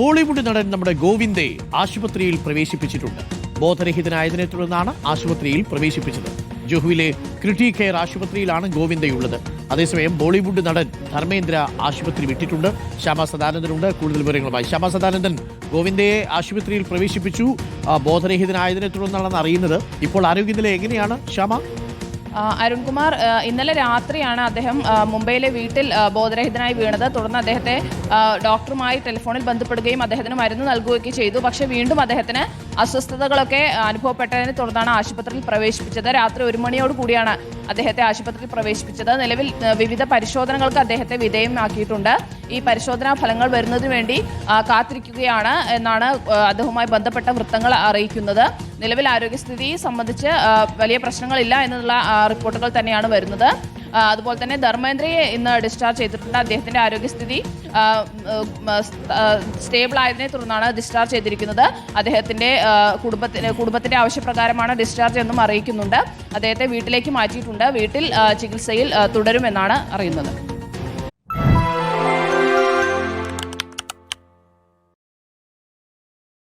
ബോളിവുഡ് നടൻ നമ്മുടെ ഗോവിന്ദെ ആശുപത്രിയിൽ പ്രവേശിപ്പിച്ചിട്ടുണ്ട്. ബോധരഹിതനായതിനെ തുടർന്നാണ് ആശുപത്രിയിൽ പ്രവേശിപ്പിച്ചത്. ജുഹുവിലെ ക്രിട്ടി കെയർ ആശുപത്രിയിലാണ് ഗോവിന്ദയുള്ളത്. അതേസമയം ബോളിവുഡ് നടൻ ധർമ്മേന്ദ്ര ആശുപത്രി വിട്ടിട്ടുണ്ട്. ശ്യാമ സദാനന്ദനുണ്ട്. കൂടുതൽ വിവരങ്ങളുമായി ശ്യാമ സദാനന്ദൻ ഗോവിന്ദയെ ആശുപത്രിയിൽ പ്രവേശിപ്പിച്ചു. ബോധരഹിതനായതിനെ തുടർന്നാണെന്ന് അറിയുന്നത് ഇപ്പോൾ ആരോഗ്യനില എങ്ങനെയാണ്? ശ്യാമ? അരുൺകുമാർ ഇന്നലെ രാത്രിയാണ് അദ്ദേഹം മുംബൈയിലെ വീട്ടിൽ ബോധരഹിതനായി വീണത്. തുടർന്ന് അദ്ദേഹത്തെ ഡോക്ടറുമായി ടെലിഫോണിൽ ബന്ധപ്പെടുകയും അദ്ദേഹത്തിന് മരുന്ന് നൽകുകയൊക്കെ ചെയ്തു. പക്ഷേ വീണ്ടും അദ്ദേഹത്തിന് അസ്വസ്ഥതകളൊക്കെ അനുഭവപ്പെട്ടതിനെ തുടർന്നാണ് ആശുപത്രിയിൽ പ്രവേശിപ്പിച്ചത്. രാത്രി ഒരു മണിയോട് കൂടിയാണ് അദ്ദേഹത്തെ ആശുപത്രിയിൽ പ്രവേശിപ്പിച്ചത്. നിലവിൽ വിവിധ പരിശോധനകൾക്ക് അദ്ദേഹത്തെ വിധേയമാക്കിയിട്ടുണ്ട്. ഈ പരിശോധനാ ഫലങ്ങൾ വരുന്നതിന് വേണ്ടി കാത്തിരിക്കുകയാണ് എന്നാണ് അദ്ദേഹവുമായി ബന്ധപ്പെട്ട വൃത്തങ്ങൾ അറിയിക്കുന്നത്. നിലവിൽ ആരോഗ്യസ്ഥിതി സംബന്ധിച്ച് വലിയ പ്രശ്നങ്ങളില്ല എന്നുള്ള റിപ്പോർട്ടുകൾ തന്നെയാണ് വരുന്നത്. അതുപോലെ തന്നെ ധർമ്മേന്ദ്രയെ ഇന്ന് ഡിസ്ചാർജ് ചെയ്തിട്ടുണ്ട്. അദ്ദേഹത്തിന്റെ ആരോഗ്യസ്ഥിതി സ്റ്റേബിൾ ആയതിനെ തുടർന്നാണ് ഡിസ്ചാർജ് ചെയ്തിരിക്കുന്നത്. അദ്ദേഹത്തിന്റെ കുടുംബത്തിന് കുടുംബത്തിന്റെ ആവശ്യപ്രകാരമാണ് ഡിസ്ചാർജ് എന്നും അറിയിക്കുന്നുണ്ട്. അദ്ദേഹത്തെ വീട്ടിലേക്ക് മാറ്റിയിട്ടുണ്ട്. വീട്ടിൽ ചികിത്സയിൽ തുടരുമെന്നാണ് അറിയുന്നത്.